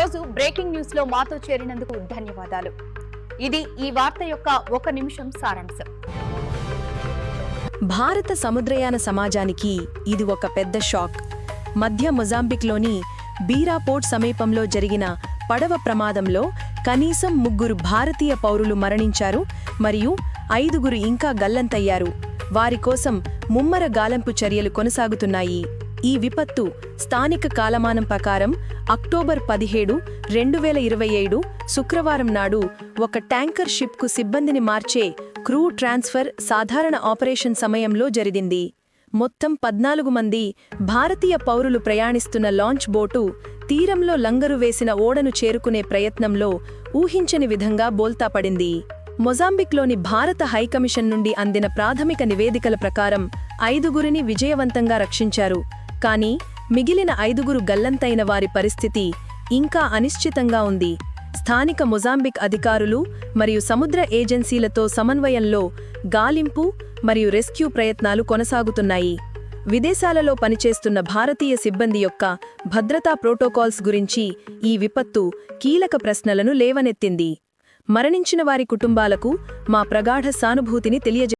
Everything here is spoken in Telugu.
ఈరోజు బ్రేకింగ్ న్యూస్లో మాతో చేరినందుకు ధన్యవాదాలు. ఇది ఈ వార్త యొక్క ఒక నిమిషం సారాంశం. భారత సముద్రయాన సమాజానికి ఇది ఒక పెద్ద షాక్. మధ్య మొజాంబిక్లోని బీరాపోర్ట్ సమీపంలో జరిగిన పడవ ప్రమాదంలో కనీసం ముగ్గురు భారతీయ పౌరులు మరణించారు మరియు ఐదుగురు ఇంకా గల్లంతయ్యారు. వారి కోసం ముమ్మర గాలింపు చర్యలు కొనసాగుతున్నాయి. ఈ విపత్తు స్థానిక కాలమానం ప్రకారం అక్టోబర్ పదిహేడు రెండు వేల ఇరవై ఏడు శుక్రవారం నాడు ఒక ట్యాంకర్ షిప్కు సిబ్బందిని మార్చే క్రూ ట్రాన్స్ఫర్ సాధారణ ఆపరేషన్ సమయంలో జరిగింది. మొత్తం పద్నాలుగు మంది భారతీయ పౌరులు ప్రయాణిస్తున్న లాంచ్ బోటు తీరంలో లంగరు వేసిన ఓడను చేరుకునే ప్రయత్నంలో ఊహించని విధంగా బోల్తాపడింది మొజాంబిక్లోని భారత హైకమిషన్ నుండి అందిన ప్రాథమిక నివేదికల ప్రకారం ఐదుగురిని విజయవంతంగా రక్షించారు. కానీ మిగిలిన ఐదుగురు గల్లంతైన వారి పరిస్థితి ఇంకా అనిశ్చితంగా ఉంది. స్థానిక మొజాంబిక్ అధికారులు మరియు సముద్ర ఏజెన్సీలతో సమన్వయంలో గాలింపు మరియు రెస్క్యూ ప్రయత్నాలు కొనసాగుతున్నాయి. విదేశాలలో పనిచేస్తున్న భారతీయ సిబ్బంది యొక్క భద్రతా ప్రోటోకాల్స్ గురించి ఈ విపత్తు కీలక ప్రశ్నలను లేవనెత్తింది. మరణించిన వారి కుటుంబాలకు మా ప్రగాఢ సానుభూతిని తెలియజే